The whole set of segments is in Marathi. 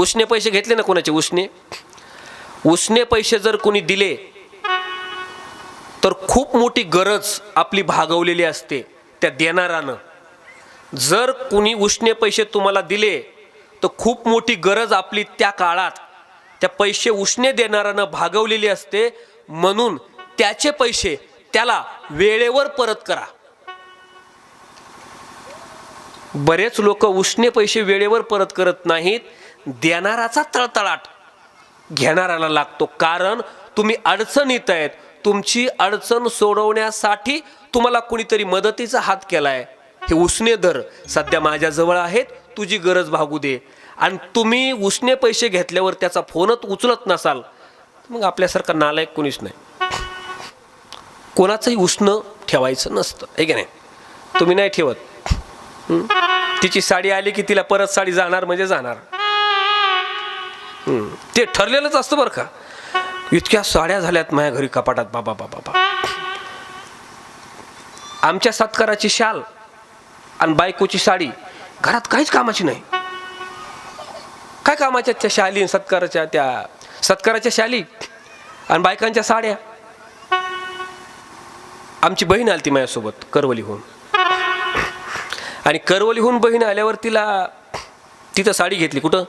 उसने पैसे घेतले ना कोणाचे? उसने. उसने पैसे जर कोणी दिले तर खूप मोठी गरज आपली भागवलेली असते त्या देणारानं. जर कुणी उष्णे पैसे तुम्हाला दिले तर खूप मोठी गरज आपली त्या काळात त्या पैसे उष्णे देणाऱ्यानं भागवलेली असते. म्हणून त्याचे पैसे त्याला वेळेवर परत करा. बरेच लोक उष्णे पैसे वेळेवर परत करत नाहीत. देणाराचा तळतळाट. घेणाऱ्याला लागतो कारण तुम्ही अडचणीत आहेत. तुमची अडचण सोडवण्यासाठी तुम्हाला कुणीतरी मदतीचा हात केलाय. हे उसने दर सध्या माझ्याजवळ आहेत. तुझी गरज भागू दे. आणि तुम्ही उसने पैसे घेतल्यावर त्याचा फोनच उचलत नसाल. मग आपल्यासारखा नालायक कोणीच नाही. कोणाचंही उष्ण ठेवायचं नसतं. आहे की नाही? तुम्ही नाही ठेवत. तिची साडी आली की तिला परत साडी जाणार म्हणजे जाणार. ते ठरलेलंच असतं बरं का. इतक्या साड्या झाल्यात माझ्या घरी कपाटात. बाबा बाबा बाबा आमच्या सत्काराची शाल आणि बायकोची साडी घरात काहीच कामाची नाही. काय कामाच्या त्या शाली आणि सत्काराच्या त्या सत्काराच्या शाली आणि बायकांच्या साड्या? आमची बहीण आली ती माझ्यासोबत करवलीहून आणि करवलीहून बहीण आल्यावर तिला तिथं साडी घेतली. कुठं?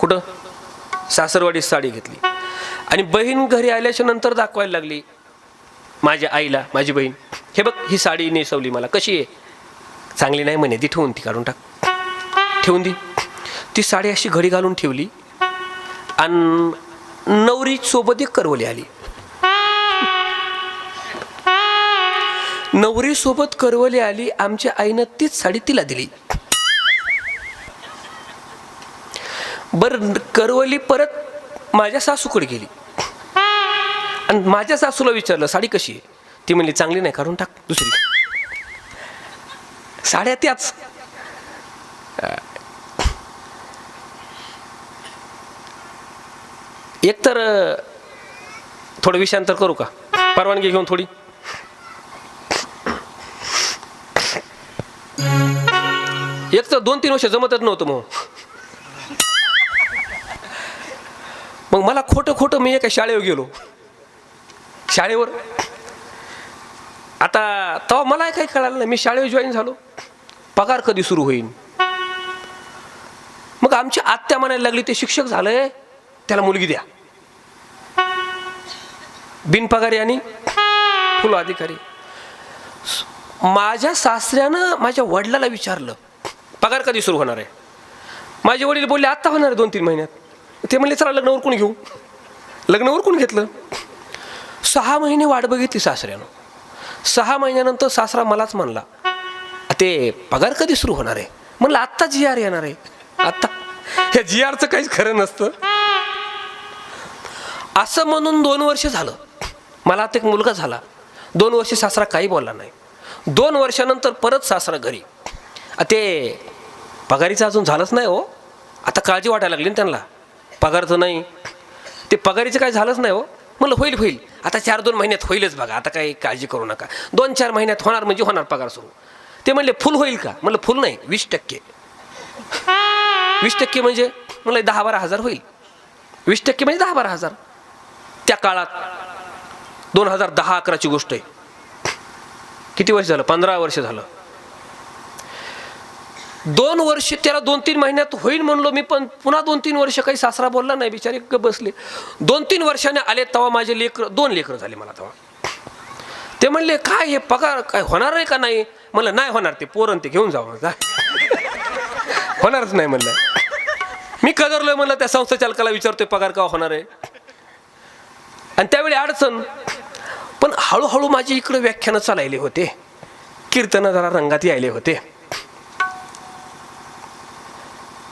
कुठं? सासरवाडी साडी घेतली. आणि बहीण घरी आल्याच्यानंतर दाखवायला लागली माझ्या आईला माझी बहीण हे बघ ही साडी नेसवली मला. कशी आहे? चांगली नाही म्हणे. ती ठेवून ती काढून टाक. ठेवून दी. ती साडी अशी घडी घालून ठेवली आणि नवरीसोबत एक करवली आली. नवरीसोबत करवली आली आमच्या आईनं तीच साडी तिला दिली. बरं करवली परत माझ्या सासूकडे गेली. आणि माझ्या सासूला विचारलं साडी कशी आहे? ती म्हणली चांगली नाही काढून टाक दुसरी. साड्या त्याच. एक तर थोडं विषयांतर करू का? परवानगी घेऊन थोडी. एक तर दोन तीन वर्ष जमतच नव्हतं मग. मग मला खोटं खोटं मी एका शाळेवर गेलो. शाळेवर. आता तेव्हा मला काही कळालं नाही. मी शाळेवर जॉईन झालो. पगार कधी सुरू होईल मग आमची आत्या म्हणायला लागली ते शिक्षक झालंय त्याला मुलगी द्या. बिनपगारी आणि फुल अधिकारी. माझ्या सासऱ्यानं माझ्या वडिलाला विचारलं पगार कधी सुरू होणार आहे? माझे वडील बोलले आत्ता होणार आहे दोन तीन महिन्यात. ते म्हणले चला लग्न उरकून घेऊ? लग्न उरकून घेतलं? सहा महिने वाट बघितली सासऱ्यानं. सहा महिन्यानंतर सासरा मलाच म्हणला ते पगार कधी सुरू होणार आहे? म्हणलं आत्ता जी आर येणार आहे. आत्ता? ह्या जी आरचं काहीच खरं नसतं. असं म्हणून दोन वर्ष झालं. मला आता एक मुलगा झाला. दोन वर्ष सासरा काही बोलला नाही. दोन वर्षानंतर परत सासरा घरी. ते पगारीचं अजून झालंच नाही हो. आता काळजी वाटायला लागली ना त्यांना. पगारचं नाही. ते पगारीचं काय झालंच नाही हो. म्हणलं होईल होईल. आता चार दोन महिन्यात होईलच बघा. आता काही काळजी करू नका. दोन चार महिन्यात होणार म्हणजे होणार पगार सुरू. ते म्हणले फुल होईल का? म्हणलं फुल नाही वीस टक्के. वीस टक्के म्हणजे? म्हणलं दहा बारा हजार होईल. वीस टक्के म्हणजे दहा बारा हजार. त्या काळात दोन हजार दहा अकराची गोष्ट आहे. किती वर्ष झालं? पंधरा वर्ष झालं. दोन वर्ष त्याला दोन तीन महिन्यात होईल म्हणलो मी पण पुन्हा दोन तीन वर्ष काही सासरा बोलला नाही बिचारे ग बसले. दोन तीन वर्षाने आले तेव्हा माझे लेकर दोन लेकरं झाले मला तेव्हा. ते म्हणले काय हे पगार काय होणार आहे का नाही? म्हणलं नाही होणार ते पोरण ते घेऊन जावं जा होणारच नाही म्हणलं. मी कदरलोय म्हणलं त्या संस्था चालकाला विचारतोय पगार का होणार आहे? आणि त्यावेळी अडचण पण हळूहळू माझी इकडे व्याख्यानं चालायले होते. कीर्तन जरा रंगात यायले होते.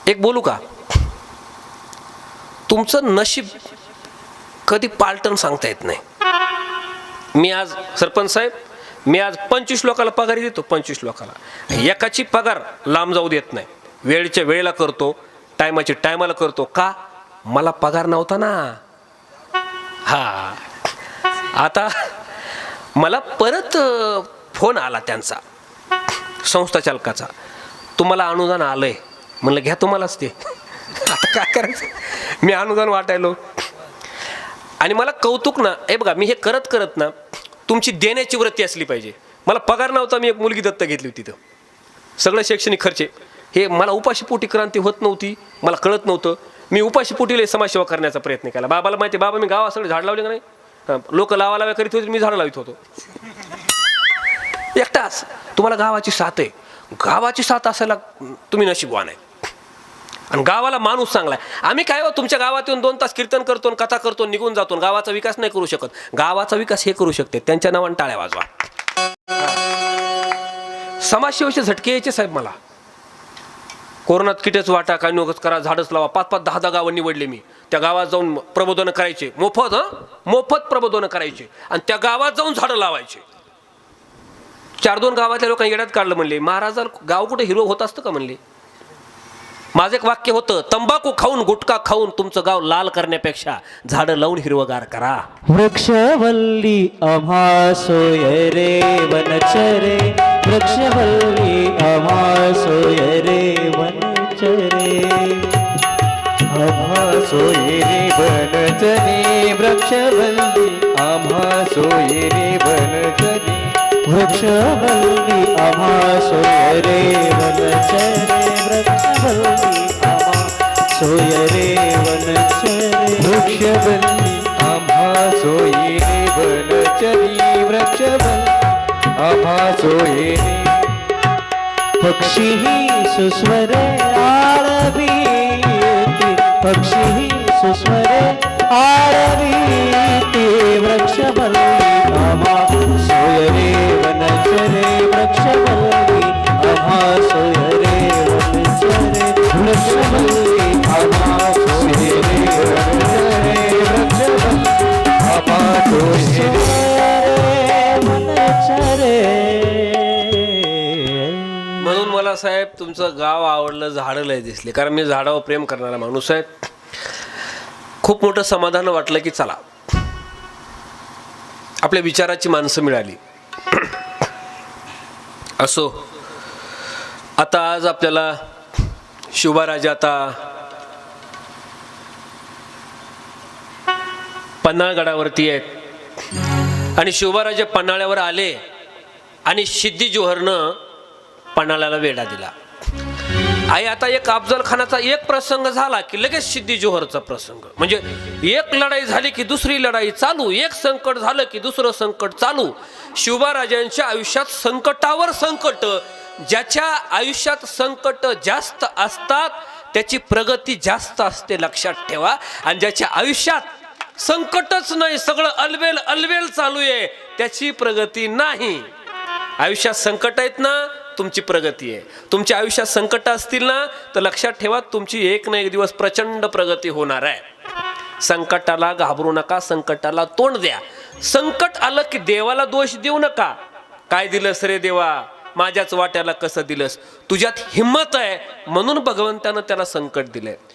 एक बोलू का? तुमचं नशीब कधी पालटण सांगता येत नाही. मी आज सरपंच साहेब मी आज पंचवीस लोकाला पगारी देतो पंचवीस लोकाला. एकाची पगार लांब जाऊ देत नाही. वेळच्या वेळेला करतो टायमाची टायमाला करतो. का? मला पगार नव्हता ना. हा. आता मला परत फोन आला त्यांचा संस्था चालकाचा. तुम्हाला अनुदान आलं आहे म्हणलं घ्या तुम्हालाच ते. आता काय करायचं? मी अनुदान वाटायलो. आणि मला कौतुक ना हे बघा मी हे करत करत ना तुमची देण्याची वृत्ती असली पाहिजे. मला पगार नव्हता मी एक मुलगी दत्त घेतली होती तिथं. सगळं शैक्षणिक खर्चे. हे मला उपाशीपोटी क्रांती होत नव्हती मला कळत नव्हतं. मी उपाशीपोटीला समाजसेवा करण्याचा प्रयत्न केला. बाबाला माहिती आहे, बाबा मी गावा सगळे झाड लावले का नाही? लोक लावा लावा करीत होते मी झाड लावित होतो. एकटाच. तुम्हाला गावाची साथ आहे. गावाची साथ असायला तुम्ही नशीबवान आहे. आणि गावाला माणूस चांगला आहे. आम्ही काय हो तुमच्या गावात येऊन दोन तास कीर्तन करतो आणि कथा करतो निघून जातो गावाचा विकास नाही करू शकत. गावाचा विकास हे करू शकते. त्यांच्या नावाने टाळ्या वाजवा. समाजसेवेचे झटके यायचे साहेब मला. कोरोनात किटेच वाटा काय नोकच करा झाडच लावा. पाच पाच दहा दहा गावं निवडले मी. त्या गावात जाऊन प्रबोधन करायचे. मोफत हं? मोफत प्रबोधन करायचे. आणि त्या गावात जाऊन झाडं लावायचे. चार दोन गावातल्या लोकांनी येड्यात काढलं म्हणले. महाराजा गाव कुठे हिरो होत असतं का म्हणले? माझं एक वाक्य होतं तंबाखू खाऊन गुटखा खाऊन तुमचं गाव लाल करण्यापेक्षा झाडं लावून हिरवगार करा. वृक्षवल्ली आम्हा सोय रे वनचरे वृक्षवल्ली आम्हा सोय रे. वनचरे आम्हा सोयरे बनचने वृक्षवल्ली रे वनचरे वृक्ष बल्ली आम्हा सोय रे वनचरे वृक्षवल्ली आम्हा सोय रे वनचरे वृक्षवल्ली आम्हा सोयरे बनचनी वृक्षवल्ली आम्हा सोयरे पक्षी ही सुस्वरे आळवीती पक्षी ही सुस्वरे आळवीती वृक्ष बल्ली म्हणून मला साहेब तुमचं गाव आवडलं झाडं लय दिसले. कारण मी झाडावर प्रेम करणारा माणूस आहे. खूप मोठं समाधान वाटलं की चला. आपल्या विचाराची माणसं मिळाली. असो. आता आज आपल्याला शिवबाराजे आता पन्हाळगडावरती आहेत. आणि शिवबाराजे पन्हाळ्यावर आले आणि सिद्धी जोहरनं पन्हाळ्याला वेढा दिला. आई आता एक अफजल खानाचा एक प्रसंग झाला की लगेच सिद्धी जोहरचा प्रसंग. म्हणजे एक लढाई झाली की दुसरी लढाई चालू एक संकट झालं की दुसरं संकट चालू. शिवबाराजांच्या आयुष्यात संकटावर संकट ज्याच्या आयुष्यात संकट जास्त असतात त्याची प्रगती जास्त असते लक्षात ठेवा. आणि ज्याच्या आयुष्यात संकटच नाही सगळं अलवेल अलवेल चालू आहे त्याची प्रगती नाही. आयुष्यात संकट आहेत ना? तुमची प्रगती आहे. तुमच्या आयुष्यात संकट असतील ना तर लक्षात ठेवा तुमची एक ना एक दिवस प्रचंड प्रगती होणार आहे. संकटाला घाबरू नका संकटाला तोंड द्या. संकट आलं की देवाला दोष देऊ नका. काय दिलंस रे देवा? माझ्याच वाट्याला कसं दिलंस? तुझ्यात हिंमत आहे. म्हणून भगवंतानं त्याला संकट दिलंय.